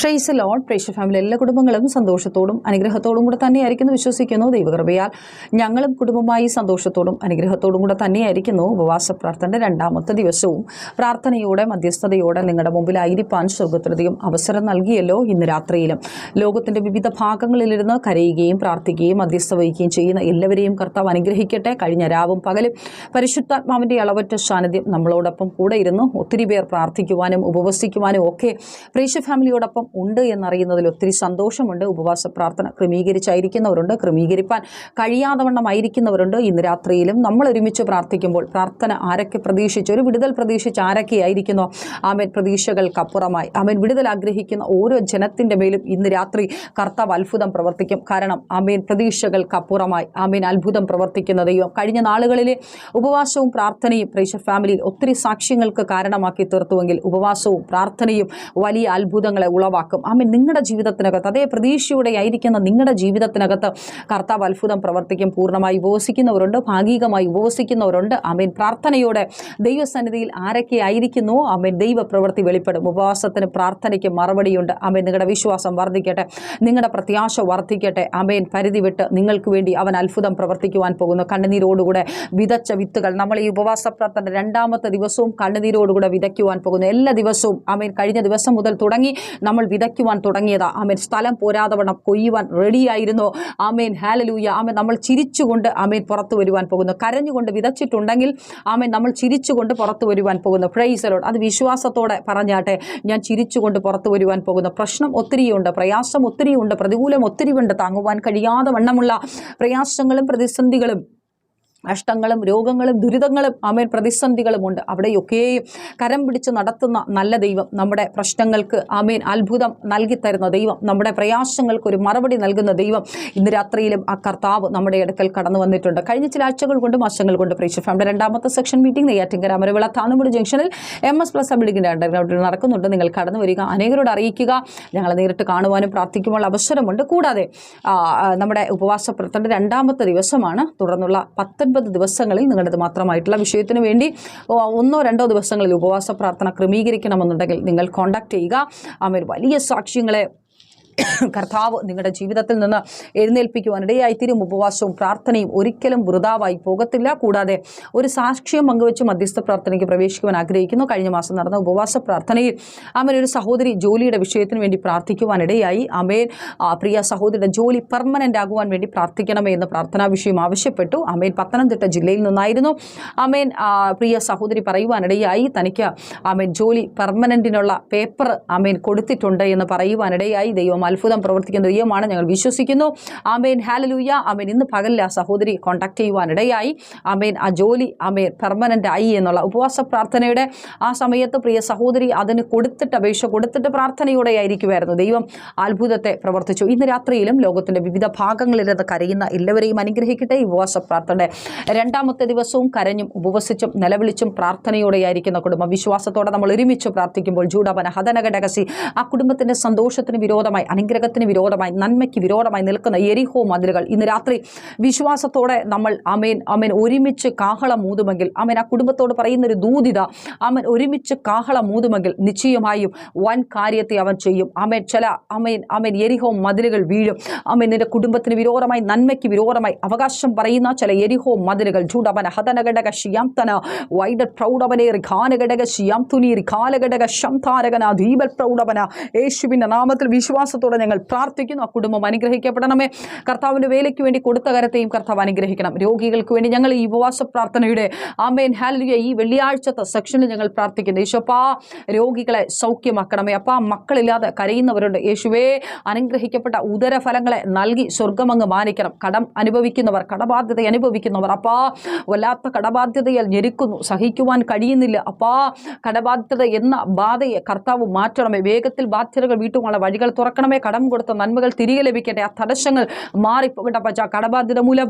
ഷെയ്സ് load പ്രേക്ഷ family എല്ലാ കുടുംബങ്ങളും സന്തോഷത്തോടും അനുഗ്രഹത്തോടും കൂടെ തന്നെയായിരിക്കുന്നു വിശ്വസിക്കുന്നു. ദൈവകൃപയാൽ ഞങ്ങളും കുടുംബമായി സന്തോഷത്തോടും അനുഗ്രഹത്തോടും കൂടെ തന്നെയായിരിക്കുന്നു. ഉപവാസ പ്രാർത്ഥനയുടെ രണ്ടാമത്തെ ദിവസവും പ്രാർത്ഥനയോടെ മധ്യസ്ഥതയോടെ നിങ്ങളുടെ മുമ്പിൽ ആയിരിപ്പാൻ സ്വർഗത്തിലധികം അവസരം നൽകിയല്ലോ ഇന്ന് രാത്രിയിലും. ലോകത്തിന്റെ വിവിധ ഭാഗങ്ങളിലിരുന്ന് കരയുകയും പ്രാർത്ഥിക്കുകയും മധ്യസ്ഥ വഹിക്കുകയും ചെയ്യുന്ന എല്ലാവരെയും കർത്താവ് അനുഗ്രഹിക്കട്ടെ. കഴിഞ്ഞ രാവും പകലും പരിശുദ്ധാത്മാവിന്റെ അളവറ്റ സാന്നിധ്യം നമ്മളോടൊപ്പം കൂടെ ഇരുന്നു. ഒത്തിരി പേർ പ്രാർത്ഥിക്കുവാനും ഉപവസിക്കുവാനും ഒക്കെ പ്രേക്ഷ ഫാമിലിയോടൊപ്പം ഉണ്ട് എന്നറിയുന്നതിൽ ഒത്തിരി സന്തോഷമുണ്ട്. ഉപവാസ പ്രാർത്ഥന ക്രമീകരിച്ചായിരിക്കുന്നവരുണ്ട്. ക്രമീകരിപ്പാൻ കഴിയാതെ വണ്ണമായിരിക്കുന്നവരുണ്ട് ഇന്ന് രാത്രിയിലും നമ്മൾ ഒരുമിച്ച് പ്രാർത്ഥിക്കുമ്പോൾ പ്രാർത്ഥന ആരൊക്കെ പ്രതീക്ഷിച്ച്? ഒരു വിടുതൽ പ്രതീക്ഷിച്ച് ആരൊക്കെയായിരിക്കുന്നോ? ആമേൻ. പ്രതീക്ഷകൾക്കപ്പുറമായി. ആമേൻ. വിടുതൽ ആഗ്രഹിക്കുന്ന ഓരോ ജനത്തിന്റെ മേലും ഇന്ന് രാത്രി കർത്താവ് അത്ഭുതം പ്രവർത്തിക്കും. കാരണം ആമേൻ. പ്രതീക്ഷകൾക്കപ്പുറമായി ആമേൻ. അത്ഭുതം പ്രവർത്തിക്കുന്ന ദൈവം കഴിഞ്ഞ നാളുകളിലെ ഉപവാസവും പ്രാർത്ഥനയും പ്രേക്ഷ ഫാമിലിയിൽ ഒത്തിരി സാക്ഷ്യങ്ങൾക്ക് കാരണമാക്കി തീർത്തുവെങ്കിൽ ഉപവാസവും പ്രാർത്ഥനയും വലിയ അത്ഭുതങ്ങളെ ഉളവാക്കും. ആമേൻ. നിങ്ങളുടെ ജീവിതത്തിനകത്ത് അതേ പ്രതീക്ഷയോടെ ആയിരിക്കുന്ന നിങ്ങളുടെ ജീവിതത്തിനകത്ത് കർത്താവ് അത്ഭുതം പ്രവർത്തിക്കും. പൂർണമായി ഉപവസിക്കുന്നവരുണ്ട് ഭാഗികമായി ഉപവസിക്കുന്നവരുണ്ട്. ആമേൻ. പ്രാർത്ഥനയോടെ ദൈവസന്നിധിയിൽ ആരൊക്കെ ആയിരിക്കുന്നു ആമേൻ ദൈവ പ്രവൃത്തി വെളിപ്പെടും. ഉപവാസത്തിന് പ്രാർത്ഥനയ്ക്ക് മറുപടിയുണ്ട്. ആമേൻ. നിങ്ങളുടെ വിശ്വാസം വർദ്ധിക്കട്ടെ. നിങ്ങളുടെ പ്രത്യാശ വർദ്ധിക്കട്ടെ. ആമേൻ. പരിധി വിട്ട് നിങ്ങൾക്ക് വേണ്ടി അവൻ അത്ഭുതം പ്രവർത്തിക്കുവാൻ പോകുന്നു. കണ്ണുനീരോടുകൂടെ വിതച്ച വിത്തുകൾ നമ്മൾ ഈ ഉപവാസ പ്രാർത്ഥന രണ്ടാമത്തെ ദിവസവും കണ്ണുനീരോടുകൂടെ വിതയ്ക്കുവാൻ പോകുന്നു. എല്ലാ ദിവസവും ആമേൻ കഴിഞ്ഞ ദിവസം മുതൽ തുടങ്ങി നമ്മൾ വിതയ്ക്കുവാൻ തുടങ്ങിയതാ. ആമേൻ. സ്ഥലം പോരാതവണ്ണം കൊയ്യുവാൻ റെഡിയായിരുന്നു. ആമേൻ. ഹാലലൂയ ആമേ നമ്മൾ ചിരിച്ചുകൊണ്ട് ആമേൻ പുറത്തു വരുവാൻ പോകുന്നു. കരഞ്ഞുകൊണ്ട് വിതച്ചിട്ടുണ്ടെങ്കിൽ ആമേൻ നമ്മൾ ചിരിച്ചുകൊണ്ട് പുറത്തു വരുവാൻ പോകുന്നു. പ്രൈസലോട് അത് വിശ്വാസത്തോടെ പറഞ്ഞാട്ടെ. ഞാൻ ചിരിച്ചുകൊണ്ട് പുറത്തു വരുവാൻ പോകുന്നു. പ്രശ്നം ഒത്തിരിയുണ്ട്. പ്രയാസം ഒത്തിരിയുണ്ട്. പ്രതികൂലം ഒത്തിരിയുണ്ട് താങ്ങുവാൻ കഴിയാതെ വണ്ണമുള്ള പ്രയാസങ്ങളും പ്രതിസന്ധികളും നഷ്ടങ്ങളും രോഗങ്ങളും ദുരിതങ്ങളും ആമേൻ പ്രതിസന്ധികളും ഉണ്ട്. അവിടെയൊക്കെയും കരം പിടിച്ച് നടത്തുന്ന നല്ല ദൈവം നമ്മുടെ പ്രശ്നങ്ങൾക്ക് ആമേൻ അത്ഭുതം നൽകിത്തരുന്ന ദൈവം നമ്മുടെ പ്രയാസങ്ങൾക്ക് ഒരു മറുപടി നൽകുന്ന ദൈവം ഇന്ന് രാത്രിയിലും ആ കർത്താവ് നമ്മുടെ അടുക്കൽ കടന്നു വന്നിട്ടുണ്ട്. കഴിഞ്ഞ ചില ആഴ്ചകൾ കൊണ്ട് മാസങ്ങൾ കൊണ്ട് പ്രീക്ഷ ഫാമിന്റെ രണ്ടാമത്തെ സെക്ഷൻ മീറ്റിംഗ് നെയ്യാറ്റിങ്കര അമരവിള താനുമുടി ജംഗ്ഷനിൽ എം എസ് പ്ലസ് ബിൽഡിങ്ങിന്റെ അണ്ടർഗ്രൗണ്ടിൽ നടക്കുന്നുണ്ട്. നിങ്ങൾ കടന്നു വരിക അനേകരോട് അറിയിക്കുക ഞങ്ങളെ നേരിട്ട് കാണുവാനും പ്രാർത്ഥിക്കുമ്പോൾ അവസരമുണ്ട്. കൂടാതെ നമ്മുടെ ഉപവാസ പ്രാർത്ഥനയുടെ രണ്ടാമത്തെ ദിവസമാണ്. തുടർന്നുള്ള പത്തൊൻപത് ദിവസങ്ങളിൽ നിങ്ങളുടേത് മാത്രമായിട്ടുള്ള വിഷയത്തിന് വേണ്ടി ഒന്നോ രണ്ടോ ദിവസങ്ങളിൽ ഉപവാസ പ്രാർത്ഥന ക്രമീകരിക്കണമെന്നുണ്ടെങ്കിൽ നിങ്ങൾ കോൺടാക്ട് ചെയ്യുക. അവർ വലിയ സാക്ഷ്യങ്ങളെ കർത്താവ് നിങ്ങളുടെ ജീവിതത്തിൽ നിന്ന് എഴുന്നേൽപ്പിക്കുവാൻ ഇടയായിത്തീരും. ഉപവാസവും പ്രാർത്ഥനയും ഒരിക്കലും വൃതാവായി പോകത്തില്ല. കൂടാതെ ഒരു സാക്ഷ്യം പങ്കുവെച്ച് മധ്യസ്ഥ പ്രാർത്ഥനയ്ക്ക് പ്രവേശിക്കുവാൻ ആഗ്രഹിക്കുന്നു. കഴിഞ്ഞ മാസം നടന്ന ഉപവാസ പ്രാർത്ഥനയിൽ അമേൻ ഒരു സഹോദരി ജോലിയുടെ വിഷയത്തിന് വേണ്ടി പ്രാർത്ഥിക്കുവാൻ ഇടയായി. അമേൻ പ്രിയ സഹോദരിയുടെ ജോലി പെർമനന്റ് ആകുവാൻ വേണ്ടി പ്രാർത്ഥിക്കണമേ എന്ന് പ്രാർത്ഥനാ വിഷയം ആവശ്യപ്പെട്ടു. അമേൻ പത്തനംതിട്ട ജില്ലയിൽ നിന്നായിരുന്നു. അമേൻ പ്രിയ സഹോദരി പറയുവാനിടയായി തനിക്ക് അമേൻ ജോലി പെർമനന്റിനുള്ള പേപ്പർ അമേൻ കൊടുത്തിട്ടുണ്ട് എന്ന് പറയുവാനിടയായി ദൈവം അത്ഭുതം പ്രവർത്തിക്കുന്ന ദൈവമാണ് ഞങ്ങൾ വിശ്വസിക്കുന്നു. ആമേൻ. ഹാലലൂയ ആമേൻ. ഇന്ന് പകലിൽ ആ സഹോദരി കോൺടാക്ട് ചെയ്യുവാനിടയായി. ആമേൻ. ആ ജോലി ആമേൻ പെർമനന്റ് ആയി എന്നുള്ള ഉപവാസ പ്രാർത്ഥനയുടെ ആ സമയത്ത് പ്രിയ സഹോദരി അതിന് കൊടുത്തിട്ട് അപേക്ഷ കൊടുത്തിട്ട് പ്രാർത്ഥനയോടെ ആയിരിക്കുമായിരുന്നു ദൈവം അത്ഭുതത്തെ പ്രവർത്തിച്ചു. ഇന്ന് രാത്രിയിലും ലോകത്തിന്റെ വിവിധ ഭാഗങ്ങളിലിരുന്ന് കരയുന്ന എല്ലാവരെയും അനുഗ്രഹിക്കട്ടെ. ഉപവാസ പ്രാർത്ഥനയുടെ രണ്ടാമത്തെ ദിവസവും കരഞ്ഞും ഉപവസിച്ചും നിലവിളിച്ചും പ്രാർത്ഥനയോടെയായിരിക്കുന്ന കുടുംബം വിശ്വാസത്തോടെ നമ്മൾ ഒരുമിച്ച് പ്രാർത്ഥിക്കുമ്പോൾ ജൂഡപന ഹതനഘടകസി ആ കുടുംബത്തിന്റെ സന്തോഷത്തിന് വിരോധമായി അനുഗ്രഹത്തിന് വിരോധമായി നന്മയ്ക്ക് വിരോധമായി നിൽക്കുന്ന എരിഹോ മതിലുകൾ ഇന്ന് രാത്രി വിശ്വാസത്തോടെ നമ്മൾ അമേൻ അമേൻ ഒരുമിച്ച് കാഹളം മൂതുമെങ്കിൽ അമേൻ ആ കുടുംബത്തോട് പറയുന്നൊരു ദൂതിത അമൻ ഒരുമിച്ച് കാഹളം മൂതുമെങ്കിൽ നിശ്ചയമായും വൻ കാര്യത്തെ അവൻ ചെയ്യും. അമേൻ ചില അമേൻ അമേൻ എരിഹോ മതിലുകൾ വീഴും. അമേൻ നിന്റെ കുടുംബത്തിന് വിരോധമായി നന്മയ്ക്ക് വിരോധമായി അവകാശം പറയുന്ന ചില എരിഹോ മതിലുകൾ ജൂഡവന ഹതനഘടക ശിയാംതന വൈദ പ്രൗഢവനേർ ഘാനഘടക ശിയാം തുനീർ കാലഘടക ശംതാരകന ദീപൽ പ്രൗഢവന. യേശുവിന്റെ നാമത്തിൽ വിശ്വാസത്തോടെ ഞങ്ങൾ പ്രാർത്ഥിക്കുന്നു. ആ കുടുംബം അനുഗ്രഹിക്കപ്പെടണമേ. കർത്താവിന്റെ വേലയ്ക്ക് വേണ്ടി കൊടുത്ത കരത്തെയും കർത്താവ് അനുഗ്രഹിക്കണം. രോഗികൾക്ക് വേണ്ടി ഞങ്ങൾ ഈ ഉപവാസ പ്രാർത്ഥനയുടെ ആമേൻ ഹാലിയ ഈ വെള്ളിയാഴ്ചത്തെ സെക്ഷനിൽ ഞങ്ങൾ പ്രാർത്ഥിക്കുന്നു. യേശോപ്പാ രോഗികളെ സൗഖ്യമാക്കണമേ. അപ്പാ മക്കളില്ലാതെ കരയുന്നവരുണ്ട്. യേശുവേ അനുഗ്രഹിക്കപ്പെട്ട ഉദരഫലങ്ങളെ നൽകി സ്വർഗമങ്ങ് മാനിക്കണം. കടം അനുഭവിക്കുന്നവർ കടബാധ്യത അനുഭവിക്കുന്നവർ. അപ്പാ വല്ലാത്ത കടബാധ്യതയാൽ ഞെരുക്കുന്നു. സഹിക്കുവാൻ കഴിയുന്നില്ല. അപ്പാ കടബാധ്യത എന്ന ബാധയെ കർത്താവ് മാറ്റണമേ. വേഗത്തിൽ ബാധ്യതകൾ വീട്ടുമുള്ള വഴികൾ തുറക്കണമേ കടം കൊടുത്ത നന്മകൾ തിരികെ ലഭിക്കട്ടെ. ആ തടസ്സങ്ങൾ മാറിപ്പോകട്ടെ പച്ച കടബാധ്യത മൂലം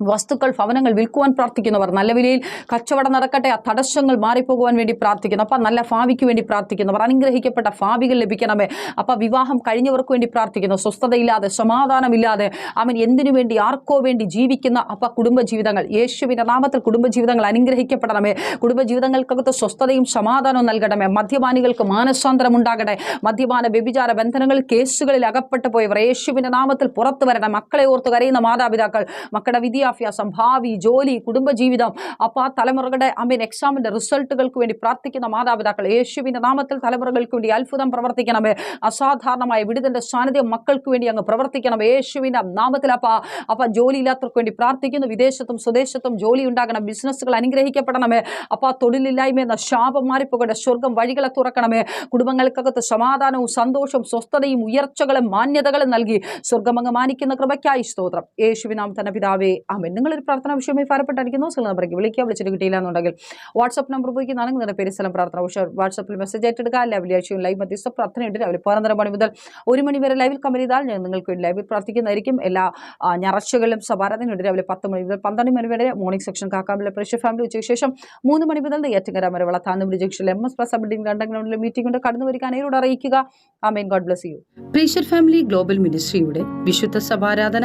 വസ്തുക്കൾ ഭവനങ്ങൾ വിൽക്കുവാൻ പ്രാർത്ഥിക്കുന്നവർ നല്ല വിലയിൽ കച്ചവടം നടക്കട്ടെ ആ തടസ്സങ്ങൾ മാറിപ്പോകുവാൻ വേണ്ടി പ്രാർത്ഥിക്കുന്നു. അപ്പം നല്ല ഭാവിക്ക് വേണ്ടി പ്രാർത്ഥിക്കുന്നവർ അനുഗ്രഹിക്കപ്പെട്ട ഭാവികൾ ലഭിക്കണമേ. അപ്പം വിവാഹം കഴിഞ്ഞവർക്ക് വേണ്ടി പ്രാർത്ഥിക്കുന്നു. സ്വസ്ഥതയില്ലാതെ സമാധാനമില്ലാതെ അവൻ എന്തിനു വേണ്ടി ആർക്കോ വേണ്ടി ജീവിക്കുന്ന അപ്പം കുടുംബജീവിതങ്ങൾ. യേശുവിന്റെ നാമത്തിൽ കുടുംബജീവിതങ്ങൾ അനുഗ്രഹിക്കപ്പെടണമേ. കുടുംബജീവിതങ്ങൾക്കകത്ത് സ്വസ്ഥതയും സമാധാനവും നൽകണമേ. മദ്യപാനികൾക്ക് മാനസാന്തരം ഉണ്ടാകട്ടെ മദ്യപാന വ്യഭിചാര ബന്ധനങ്ങൾ കേസുകളിൽ അകപ്പെട്ടു പോയവർ യേശുവിന്റെ നാമത്തിൽ പുറത്തു വരണം. മക്കളെ ഓർത്ത് കരയുന്ന മാതാപിതാക്കൾ മക്കളുടെ വിദ്യാഭ്യാസം ഭാവി ജോലി കുടുംബജീവിതം. അപ്പോൾ ആ തലമുറകളുടെ അമീൻ എക്സാമിന്റെ റിസൾട്ടുകൾക്ക് വേണ്ടി പ്രാർത്ഥിക്കുന്ന മാതാപിതാക്കൾ യേശുവിന്റെ നാമത്തിൽ തലമുറകൾക്ക് വേണ്ടി അത്ഭുതം പ്രവർത്തിക്കണമേ. അസാധാരണമായ വിടുതന്റെ സാന്നിധ്യം മക്കൾക്ക് വേണ്ടി അങ്ങ് പ്രവർത്തിക്കണം യേശുവിന്റെ നാമത്തിൽ അപ്പ അപ്പ ജോലിയില്ലാത്തവർക്ക് വേണ്ടി പ്രാർത്ഥിക്കുന്നു. വിദേശത്തും സ്വദേശത്തും ജോലി ഉണ്ടാകണം. ബിസിനസ്സുകൾ അനുഗ്രഹിക്കപ്പെടണമേ. അപ്പ തൊഴിലില്ലായ്മ എന്ന ശാപം മാറിപ്പോകട്ടെ. സ്വർഗം വഴികളെ തുറക്കണമേ. കുടുംബങ്ങൾക്കകത്ത് സമാധാനവും സന്തോഷവും സ്വസ്ഥതയും ഉയർച്ചകളും മാന്യതകളും നൽകി സ്വർഗമങ്ങ് മാനിക്കുന്ന കൃപയ്ക്കായി സ്തോത്രം. യേശുവിനാം തന്നെ പിതാവേ ആമേൻ. നിങ്ങളൊരു പ്രാർത്ഥന വിഷയമായി ഭാരപ്പെട്ടായിരിക്കും സ്ഥലം നമ്പറേക്ക് വിളിക്കുക. വിളിച്ചിട്ട് കിട്ടിയില്ല എന്നുണ്ടെങ്കിൽ വാട്സപ്പ് നമ്പർ ഉപയോഗിക്കുന്നതാണ് നിങ്ങളുടെ പേര് സ്ഥലം പ്രാർത്ഥന വിഷയം. വാട്സപ്പിൽ മെസ്സേജ് ആയിട്ടെടുക്കുക. എല്ലാ വെള്ളിയാഴ്ചയും ലൈവ് മധ്യസ്ഥ പ്രാർത്ഥനയുണ്ട്. രാവിലെ പതിനൊന്നര മണി മുതൽ ഒരു മണി വരെ ലൈവിൽ കമ്പനി ചെയ്താൽ ഞാൻ നിങ്ങൾക്ക് വേണ്ടി ലൈവിൽ പ്രാർത്ഥിക്കുന്നതായിരിക്കും. എല്ലാ ഞായറാഴ്ചകളിലും സഭാരാധനയുണ്ട് രാവിലെ പത്ത് മണി മുതൽ പന്ത്രണ്ട് മണി വരെ മോർണിംഗ് സെക്ഷൻ കാക്കാമ്പിലെ പ്രഷർ ഫാമിലി ഉച്ചയ്ക്ക് ശേഷം മൂന്ന് മണി മുതൽ നെയ്യാറ്റിങ്കര വരെ വളത്താന്നുപടി ജംഗ്ഷനിൽ എം എസ് പ്ലസ് ബിൽഡിംഗ് രണ്ടാം ഗ്രൗണ്ടിലെ മീറ്റിംഗ് ഉണ്ട്. കടന്നു വരിക. അനേരോട് അറിയിക്കുക. ആമേൻ. God bless you pressure family global മിനിസ്ട്രിയുടെ വിശുദ്ധ സഭാരാധന